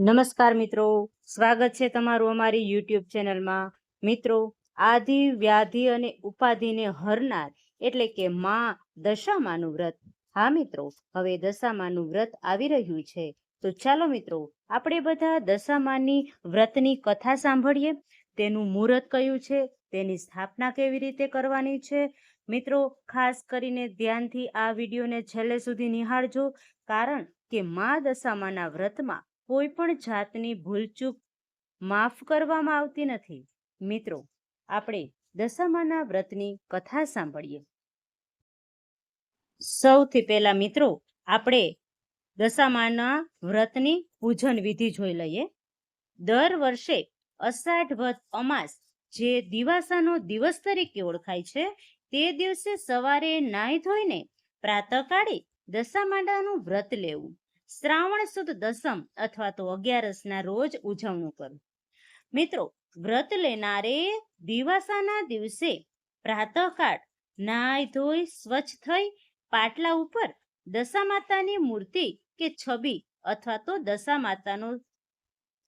નમસ્કાર મિત્રો. સ્વાગત છે તમારું અમારી યુટ્યુબ ચેનલમાં. મિત્રો, આધિ, વ્યાધિ અને ઉપાધિને હરનાર એટલે કે માં દશામાનું વ્રત. હા મિત્રો, હવે દશામાનું વ્રત આવી રહ્યું છે. તો ચાલો મિત્રો, આપણે બધા દશામાની વ્રતની કથા સાંભળીએ. તેનું મુહૂર્ત કયું છે? તેની સ્થાપના કેવી રીતે કરવાની છે? મિત્રો, ખાસ કરીને ધ્યાનથી આ વિડીયોને છેલ્લે સુધી નિહાળજો. કારણ કે મા દશામાના વ્રતમાં કોઈ પણ જાતની ભૂલચૂક માફ કરવામાં આવતી નથી. મિત્રો, આપણે દશામાના વ્રતની કથા સાંભળીએ. સૌથી પહેલા મિત્રો, આપણે દશામાના વ્રતની પૂજન વિધિ જોઈ લઈએ. દર વર્ષે અષાઢ વદ અમાસ જે દિવાસાનો દિવસ તરીકે ઓળખાય છે, તે દિવસે સવારે નાહી ધોઈને પ્રાતઃકાળે દશામાડાનું વ્રત લેવું. શ્રાવણ સુદ દસમ અથવા તો અગિયારસના રોજ ઉજવણું કરવું મિત્રો, વ્રત લેનારે દિવાસાના દિવસે પ્રાતઃકાળ નાય ધોઈ સ્વચ્છ થઈ પાટલા ઉપર દશા માતાની મૂર્તિ કે છબી અથવા તો દશા માતાનો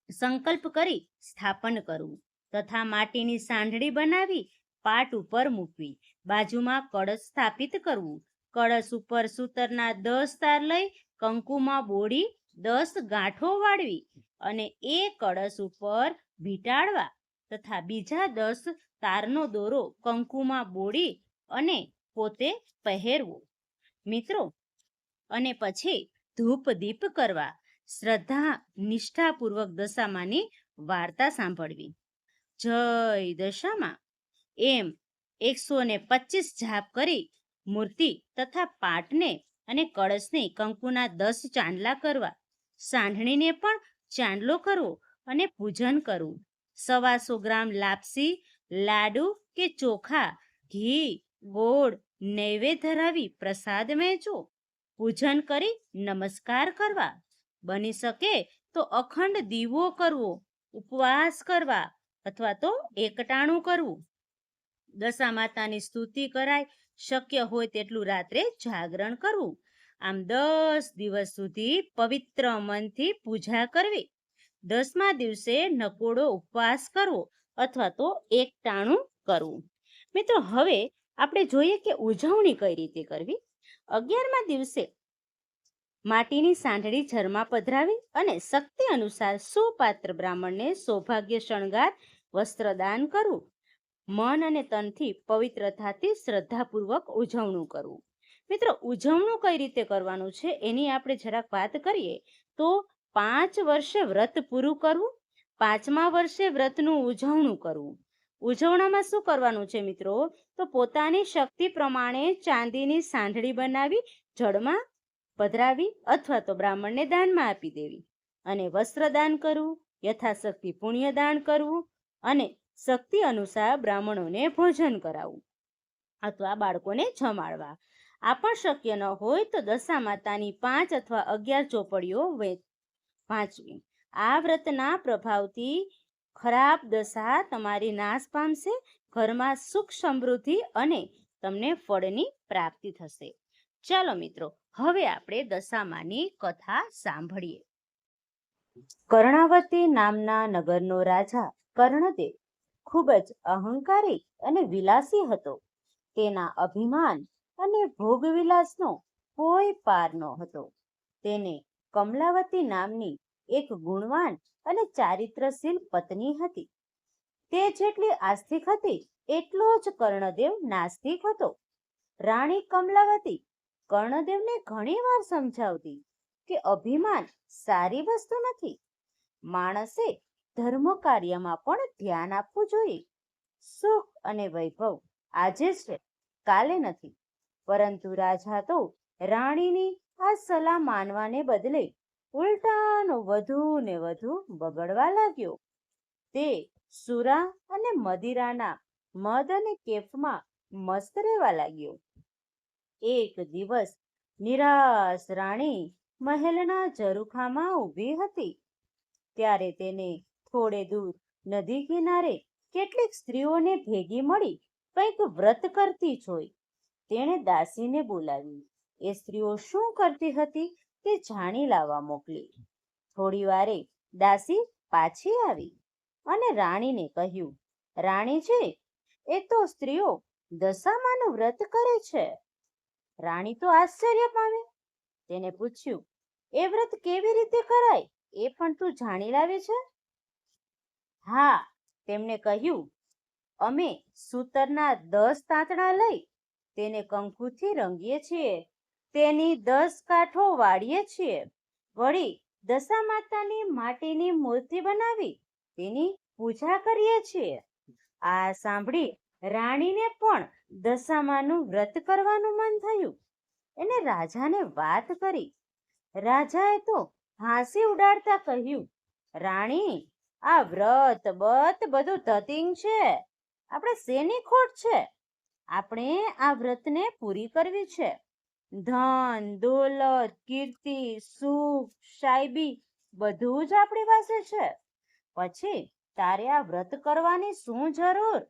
સંકલ્પ કરી સ્થાપન કરવું તથા માટીની સાંઢળી બનાવી પાટ ઉપર મૂકવી. બાજુમાં કળશ સ્થાપિત કરવું. કળશ ઉપર સૂતરના દસ તાર લઈ કંકુમાં બોળી દસ ગાંઠો વાળવી અને એ કળશ ઉપર ભીટાડવા તથા બીજા દસ તારનો દોરો કંકુમાં બોળી અને પોતે પહેરવો. મિત્રો, અને પછી ધૂપ દીપ કરવા શ્રદ્ધા નિષ્ઠાપૂર્વક દશામાની વાર્તા સાંભળવી. જય દશામાં. એમ એકસો ને પચીસ જાપ કરી મૂર્તિ તથા પાટને અને કળશને કંકુના દસ ચાંદલા કરવા. સાંઢણીને પણ ચાંદલો કરવો અને પૂજન કરવું. સવાસો ગ્રામ લાપસી, લાડુ કે ચોખા, ઘી, ગોળ, નૈવેદ્ય ધરાવી પ્રસાદ વહેંચો. પૂજન કરી નમસ્કાર કરવા. બની શકે તો અખંડ દીવો કરવો, ઉપવાસ કરવા અથવા તો એકટાણું કરવું. દશા માતાની સ્તુતિ કરાય શક્ય હોય તેટલું રાત્રે જાગરણ કરવું. આમ દસ દિવસ સુધી પવિત્ર મનથી પૂજા કરવી. દસમા દિવસે નકોડો ઉપવાસ કરવો અથવા તો એકટાણું કરવું. મિત્રો, હવે આપણે જોઈએ કે ઉજવણી કઈ રીતે કરવી? અગિયારમા દિવસે માટીની સાંઢળી ઝરમાં પધરાવી અને શક્તિ અનુસાર સુપાત્ર બ્રાહ્મણને સૌભાગ્ય શણગાર વસ્ત્રદાન કરવું. મન અને તનથી પવિત્રતાથી શ્રદ્ધાપૂર્વક ઉજવણું કરવું. મિત્રો, ઉજવણું કઈ રીતે કરવાનું છે એની આપણે જરાક વાત કરીએ તો પાંચ વર્ષે વ્રત પૂરું કરવું, પાંચમા વર્ષે વ્રતનું ઉજવણું કરવું. ઉજવણામાં શું કરવાનું છે મિત્રો? તો પોતાની શક્તિ પ્રમાણે ચાંદીની સાંઢળી બનાવી, જળમાં પધરાવી અથવા તો બ્રાહ્મણને દાનમાં આપી દેવી. અને વસ્ત્રદાન કરવું, યથાશક્તિ પુણ્યદાન કરવું અને શક્તિ અનુસાર બ્રાહ્મણોને ભોજન કરાવવું અથવા બાળકોને જમાડવા. આ પણ શક્ય ન હોય તો દશા માતાની પાંચ અથવા અગિયાર ચોપડીઓ વાંચવી. આ વ્રતના પ્રભાવથી ખરાબ દશા તમારી નાશ પામશે, ઘરમાં સુખ સમૃદ્ધિ અને તમને ફળની પ્રાપ્તિ થશે. ચાલો મિત્રો, હવે આપણે દશામાની કથા સાંભળીએ. કર્ણાવતી નામના નગરનો રાજા કર્ણદેવ ખૂબ જ અહંકારી અને વિલાસી હતો. તેના અભિમાન અને ભોગવિલાસનો કોઈ પાર ન હતો. તેને કમલાવતી નામની એક ગુણવાન અને ચારિત્રશીલ પત્ની હતી. તે જેટલી આસ્તિક હતી, એટલો જ કર્ણદેવ નાસ્તિક હતો. રાણી કમલાવતી કર્ણદેવને ઘણીવાર સમજાવતી કે અભિમાન સારી વસ્તુ નથી. માણસે ધર્મ કાર્યમાં પણ ધ્યાન આપવું જોઈએ. સુખ અને વૈભવ આજે છે, કાલે નથી. પરંતુ રાજા તો રાણીની આ સલાહ માનવાને બદલે ઉલટાનો વધુ ને વધુ બગડવા લાગ્યો. તે સુરા અને મદિરાના મદ અને કેફમાં મસ્ત રહેવા લાગ્યો. એક દિવસ નિરાશ રાણી મહેલના ઝરૂખામાં ઊભી હતી. ત્યારે તેને થોડે દૂર, નદી કિનારે કેટલીક સ્ત્રીઓને ભેગી મળી કંઈક વ્રત કરતી જોઈ. તેણે દાસીને બોલાવી. એ સ્ત્રીઓ શું કરતી હતી તે જાણી લાવવા મોકલી. થોડી વારે દાસી પાછી આવી અને રાણીને કહ્યું, રાણી છે એ તો સ્ત્રીઓ દશામાનું વ્રત કરે છે. રાણી તો આશ્ચર્ય પામી. તેને પૂછ્યું, એ વ્રત કેવી રીતે કરાય? એ પણ તું જાણી લાવે છે? હા, તેમણે કહ્યું, અમે સૂતરના દસ તાંતણા લઈ તેને કંકુથી રંગીએ છીએ. તેની દસ કાંઠો વાળીએ છીએ. વળી દશા માતાની માટીની મૂર્તિ બનાવી તેની પૂજા કરીએ છીએ. આ સાંભળી રાણીને પણ દશામાનું વ્રત કરવાનું મન થયું. એને રાજાને વાત કરી. રાજાએ તો હાંસી ઉડાડતા કહ્યું, રાણી આ વ્રત બત બધું ધતિંગ છે. આપણે શેની ખોટ છે? આપણે આ વ્રતને પૂરી કરવી છે. ધન દોલત કીર્તિ સુખ સાહેબી બધું જ આપણી પાસે છે. પછી તારે આ વ્રત કરવાની શું જરૂર?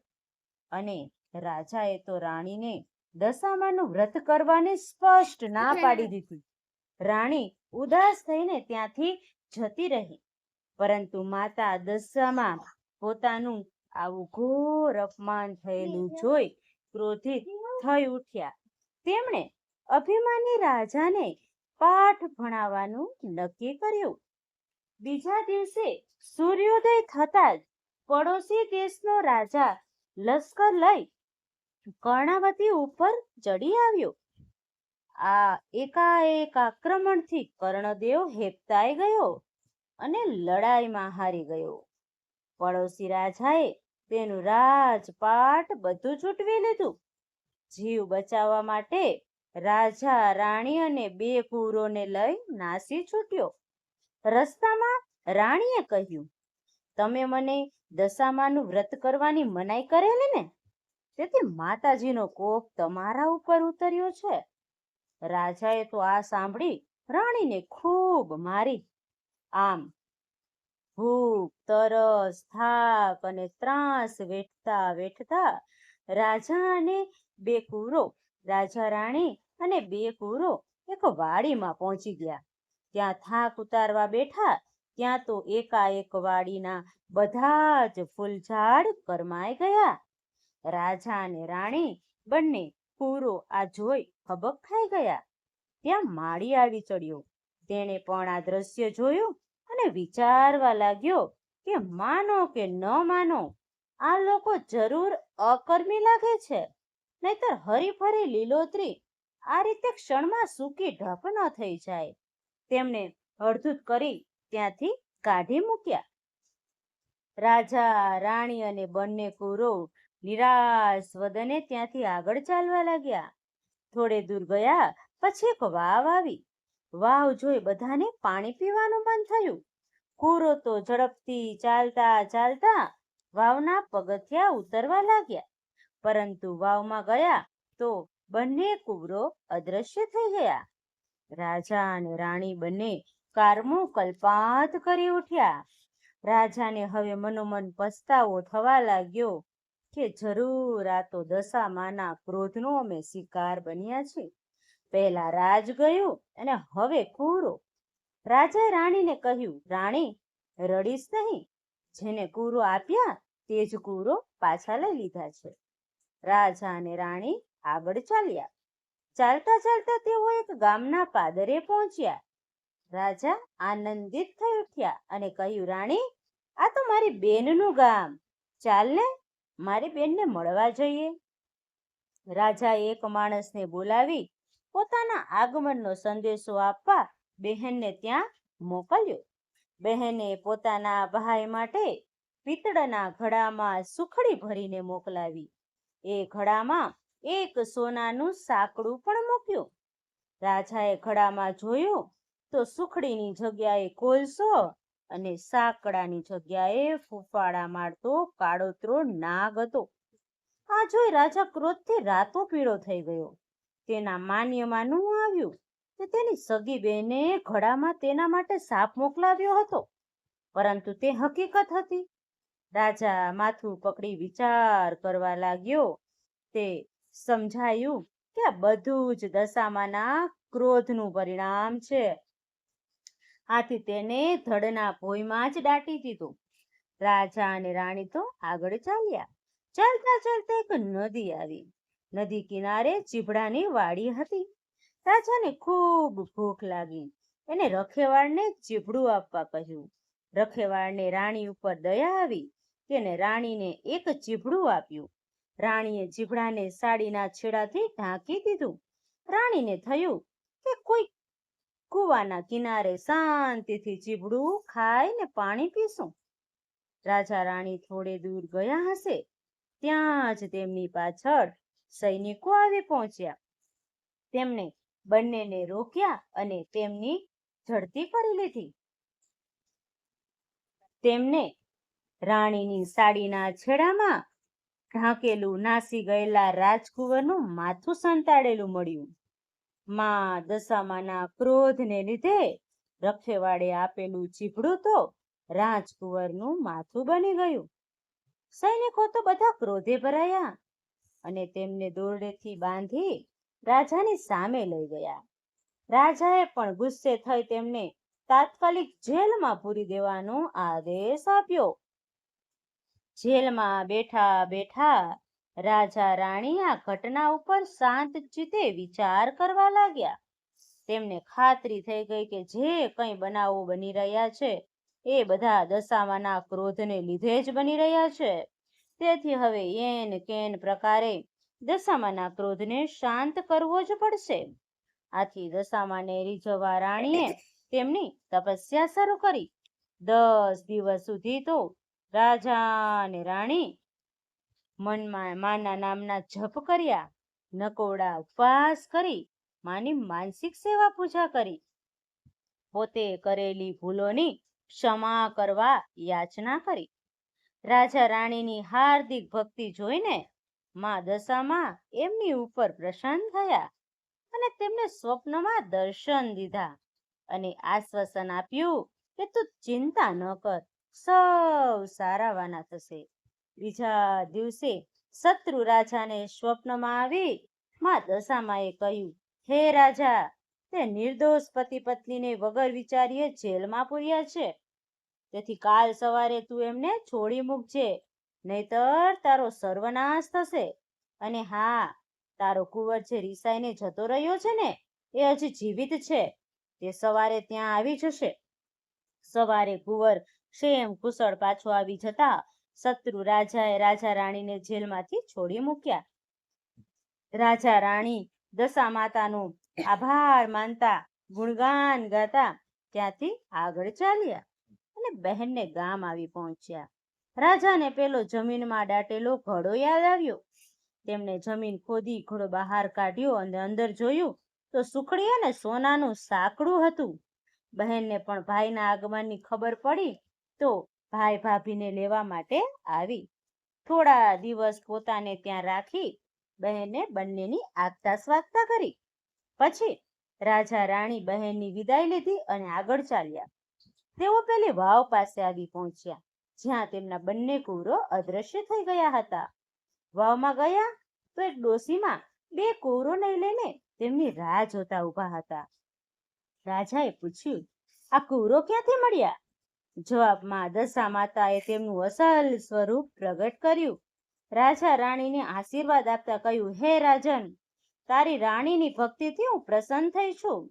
અને રાજાએ તો રાણીને દશામાનું વ્રત કરવાની સ્પષ્ટ ના પાડી દીધી. રાણી ઉદાસ થઈને ત્યાંથી જતી રહી. પરંતુ માતા દશામાં પોતાનું આવું ઘોર અપમાન થયેલું જોઈ ક્રોધિત થઈ ઉઠ્યા. તેમણે અભિમાની રાજાને પાઠ ભણાવવાનું નક્કી કર્યું. બીજા દિવસે સૂર્યોદય થતા જ પડોશી દેશનો રાજા લશ્કર લઈ કર્ણાવતી ઉપર ચડી આવ્યો. આ એકાએક આક્રમણથી કર્ણદેવ હેપતાઈ ગયો. અને લડાઈમાં હારી ગયો. પડોશી રાજાએ તેનું રાજપાટ બધું છૂટવી લીધું. જીવ બચાવવા માટે રાજા, રાણી અને બે પૂરોને લઈ નાસી છૂટ્યો. રસ્તામાં રાણીએ કહ્યું, તમે મને દશામાનું વ્રત કરવાની મનાઈ કરેલી ને? તેથી માતાજીનો કોપ તમારા ઉપર ઉતર્યો છે. રાજાએ તો આ સાંભળી રાણીને ખૂબ મારી આમ ભૂખ, તરસ, થાક અને ત્રાસ વેઠતા વેઠતા રાજા અને બે કુરો, રાજા રાણી અને બે કુરો એક વાડીમાં પહોંચી ગયા. ત્યાં થાક ઉતારવા બેઠા, ત્યાં તો એકાએક વાડીના બધા જ ફૂલઝાડ કરમાઈ ગયા. રાજા અને રાણી બંને કુરો આ જોઈ ખબક ખાઈ ગયા. ત્યાં માળી આવી ચડ્યો. તેણે પણ આ દ્રશ્ય જોયું અને વિચારવા લાગ્યો કે માનો કે ન માનો, આ લોકો જરૂર અકર્મી લાગે છે. નહીતર હરીફરી લીલોતરી આ રીતે ક્ષણમાં સૂકી ઢક ન થઈ જાય. તેમને અડધૂત કરી ત્યાંથી કાઢી મૂક્યા. રાજા, રાણી અને બંને કુરો નિરાશ વદને ત્યાંથી આગળ ચાલવા લાગ્યા. થોડે દૂર ગયા, પછી એક વાવ આવી. વાવ જોઈ બધાને પાણી પીવાનું મન થયું. કુરો તો ઝડપથી ચાલતા ચાલતા વાવના પગથિયા ઉતરવા લાગ્યા. પરંતુ વાવમાં ગયા તો બંને કુવરો અદ્રશ્ય થઈ ગયા. રાજા અને રાણી બંને કારમો કલ્પાત કરી ઉઠ્યા. રાજાને હવે મનોમન પસ્તાવો થવા લાગ્યો કે જરૂર આ તો દશામાના ક્રોધનો અમે શિકાર બન્યા છે પહેલા રાજ ગયું અને હવે કુરો. રાજા રાણીને કહ્યું, રાણી, રડીશ નહીં. જેને કુરો આપ્યા, તે જ કુરો પાછા લઈ લીધા છે. રાજા અને રાણી આગળ ચાલ્યા. ચાલતા ચાલતા તેઓ એક ગામના પાદરે પહોંચ્યા. રાજા આનંદિત થઈ ઉઠ્યા અને કહ્યું, રાણી, આ તો મારી બેનનું ગામ. ચાલને મારી બેનને મળવા જઈએ. રાજાએ એક માણસને બોલાવી પોતાના આગમનનો સંદેશો આપવા બહેનને ત્યાં મોકલ્યો. બહેને પોતાના ભાઈ માટે પિત્તળના ઘડામાં સુખડી ભરીને મોકલાવી. એ ઘડામાં એક સોનાનું સાંકડું પણ મૂક્યું. રાજાએ ઘડામાં જોયું તો સુખડીની જગ્યાએ કોલસો અને સાંકડાની જગ્યાએ ફૂફાડા મારતો કાળોતરો નાગ હતો. આ જોઈ રાજા ક્રોધથી રાતો પીળો થઈ ગયો. તેના માન્યમાં નું આવ્યું તે તેની સગી બહેને ઘડામાં તેના માટે સાપ મોકલાવ્યો હતો. પરંતુ તે હકીકત હતી. રાજા માથું પકડી વિચાર કરવા લાગ્યો. તે સમજાયું કે આ બધું જ દશામાના ક્રોધનું પરિણામ છે. આથી તેને ધડના ભોયમાં જ દાટી દીધું. રાજા અને રાણી તો આગળ ચાલ્યા. ચાલતા ચાલતા એક નદી આવી. નદી કિનારે ચીભડાની વાડી હતી. રાજાને ખૂબ ભૂખ લાગી. એને રખેવાળને ચીભડું આપવા કહ્યું. રખેવાળને રાણી ઉપર દયા આવી તેને રાણીને એક ચીભડું આપ્યું. રાણીએ ચીભડાને સાડીના છેડાથી ઢાંકી દીધું. રાણીને થયું કે કોઈ કૂવાના કિનારે શાંતિથી ચીભડું ખાઈને પાણી પીશું. રાજા રાણી થોડે દૂર ગયા હશે. ત્યાં જ તેમની પાછળ સૈનિકો આવી પહોંચ્યા. તેમણે બંનેને રોક્યા અને તેમની ઝડતી કરી લીધી. તેમને રાણીની સાડીના છેડામાં ઢાંકેલું નાસી ગયેલા રાજકુંવરનું માથું સંતાડેલું મળ્યું. માં દશામાના ક્રોધને લીધે રખેવાડે આપેલું ચીપડું તો રાજકુંવરનું માથું બની ગયું. સૈનિકો તો બધા ક્રોધે ભરાયા. અને તેમને દોરડેથી બાંધી રાજાની સામે લઈ ગયા. રાજાએ પણ ગુસ્સે થઈ તેમને તાત્કાલિક જેલમાં પૂરી દેવાનો આદેશ આપ્યો. જેલમાં બેઠા બેઠા રાજા રાણી આ ઘટના ઉપર શાંત ચિત્તે વિચાર કરવા લાગ્યા. તેમને ખાતરી થઈ ગઈ કે જે કંઈ બનાવો બની રહ્યા છે એ બધા દશામાના ક્રોધને લીધે જ બની રહ્યા છે. તેથી હવે એન, કેન પ્રકારે દશામાના ક્રોધને શાંત કરવો જ પડશે. આથી દશામાને રીઝવા રાણીએ તેમની તપસ્યા શરૂ કરી. દસ દિવસ સુધી તો રાજા અને રાણી મનમાં માના નામના જપ કર્યા, નકોડા ઉપવાસ કરી, માની માનસિક સેવા પૂજા કરી. પોતે કરેલી ભૂલોની ક્ષમા કરવા યાચના કરી. રાજા રાણીની હાર્દિક ભક્તિ જોઈને માં દશામાં એમની ઉપર પ્રસન્ન થયા અને તેમને સ્વપ્નમાં દર્શન દીધા અને આશ્વાસન આપ્યું કે તું ચિંતા ન કર, સૌ સારાવાના થશે. બીજા દિવસે શત્રુ રાજાને સ્વપ્નમાં આવી માં દશામાએ કહ્યું, હે રાજા, તે નિર્દોષ પતિ પત્નીને વગર વિચારીએ જેલમાં પૂર્યા છે. તેથી કાલ સવારે તું એમને છોડી મૂકજે, નહીતર તારો સર્વનાશ થશે. અને હા, તારો કુંવર જે રિસાઈને જતો રહ્યો છે ને, એ હજી જીવિત છે. તે સવારે ત્યાં આવી જશે. સવારે કુંવર શેમ કુશળ પાછો આવી જતા શત્રુ રાજાએ રાજા રાણીને જેલમાંથી છોડી મૂક્યા. રાજા રાણી દશા માતાનો આભાર માનતા ગુણગાન ગાતા ત્યાંથી આગળ ચાલ્યા. અને બહેનને ગામ આવી પહોંચ્યા. રાજાને પેલો જમીનમાં દાટેલો ઘડો યાદ આવ્યો. તેમણે જમીન ખોદી, ઘડો બહાર કાઢ્યો અને અંદર જોયું તો સુખડી અને સોનાનું સાંકડું હતું. બહેનને પણ ભાઈના આગમનની ખબર પડી તો ભાઈ ભાભીને લેવા માટે આવી. થોડા દિવસ પોતાને ત્યાં રાખી બહેને બંનેની આગતા સ્વાગતા કરી. પછી રાજા રાણી બહેનની વિદાય લીધી અને આગળ ચાલ્યા. તેઓ પેલી વાવ પાસે આવી પહોંચ્યા, જ્યાં તેમના બંને કુવરો અદ્રશ્ય થઈ ગયા હતા. વાવમાં ગયા તો એક ડોસીમાં બે કુવરોને લઈને તેમની રાહ જોતા ઊભા હતા. રાજાએ પૂછ્યું, આ કુવરો ક્યાંથી મળ્યા? જવાબમાં, દશા માતાએ તેમનું અસલ સ્વરૂપ પ્રગટ કર્યું. રાજા રાણીને આશીર્વાદ આપતા કહ્યું, હે રાજન, તારી રાણીની ભક્તિથી હું પ્રસન્ન થઈ છું.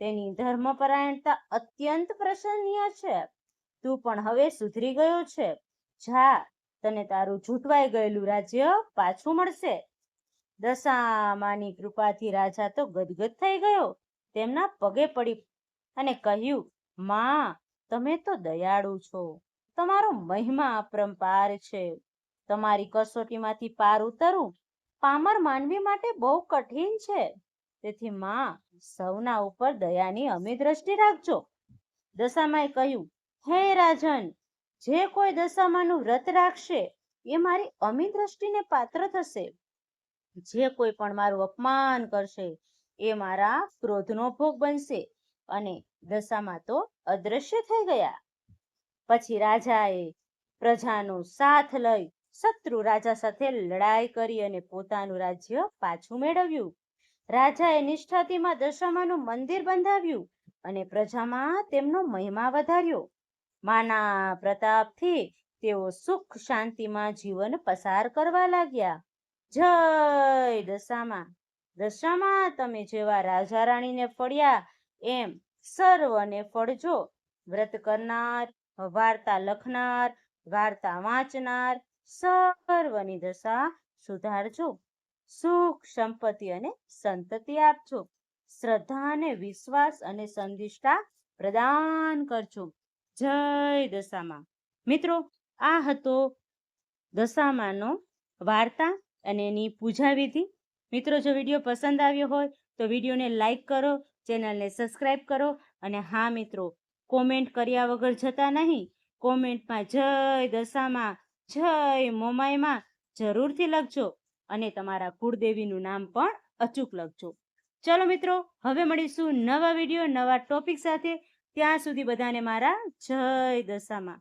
તેની ધર્મપરાયણતા અત્યંત પ્રશંસનીય છે. તું પણ હવે સુધરી ગયો છે. જા, તને તારું છૂટવાઈ ગયેલું રાજ્ય પાછું મળશે. દશામાની કૃપાથી રાજા તો ગદગદ થઈ ગયો. તેમના પગે પડી અને કહ્યું, માં, તમે તો દયાળુ છો. તમારો મહિમા અપરંપાર છે. તમારી કસોટીમાંથી પાર ઉતરવું પામર માનવી માટે બહુ કઠિન છે. તેથી માં સૌના ઉપર દયાની અમે દ્રષ્ટિ રાખજો. દશામાએ કહ્યું, હે રાજન, જે કોઈ દશામાનું વ્રત રાખશે, એ મારી અમી દ્રષ્ટિને પાત્ર થશે. જે કોઈ પણ મારું અપમાન કરશે, એ મારા ક્રોધનો ભોગ બનશે અને દશામાં તો અદ્રશ્ય થઈ ગયા. પછી રાજાએ પ્રજાનો સાથ લઈ શત્રુ રાજા સાથે લડાઈ કરી અને પોતાનું રાજ્ય પાછું મેળવ્યું. રાજાએ નિષ્ઠાતીમાં દશામાનું મંદિર બંધાવ્યું અને પ્રજામાં તેમનો મહિમા વધાર્યો. માના પ્રતાપથી તેઓ સુખ શાંતિમાં જીવન પસાર કરવા લાગ્યા. જય દશામા. દશામાં, તમે જેવા રાજા રાણીને ફળ્યા એમ સર્વને ફળજો. વ્રત કરનાર, વાર્તા લખનાર, વાર્તા વાંચનાર સર્વની દશા સુધારજો. સુખ, સંપત્તિ અને સંતતિ આપજો. શ્રદ્ધા અને વિશ્વાસ અને સંધિષ્ઠા પ્રદાન કરજો. જય દશામાં. મિત્રો, આ હતો દશામાનો વાર્તા અને એની પૂજા વિધિ મિત્રો, જો વીડિયો પસંદ આવ્યો હોય તો વિડીયોને લાઈક કરો, ચેનલને સબસ્ક્રાઈબ કરો અને હા, મિત્રો, કોમેન્ટ કર્યા વગર જતા નહીં. કોમેન્ટમાં જય દશામાં, જય મોમાઈમાં જરૂરથી લખજો. અને તમારા કુળદેવીનું નામ પણ અચૂક લખજો. ચલો મિત્રો, હવે મળીશું નવા વીડિયો, નવા ટોપિક સાથે. ત્યાં સુધી બધાને મારા જય દશામાં.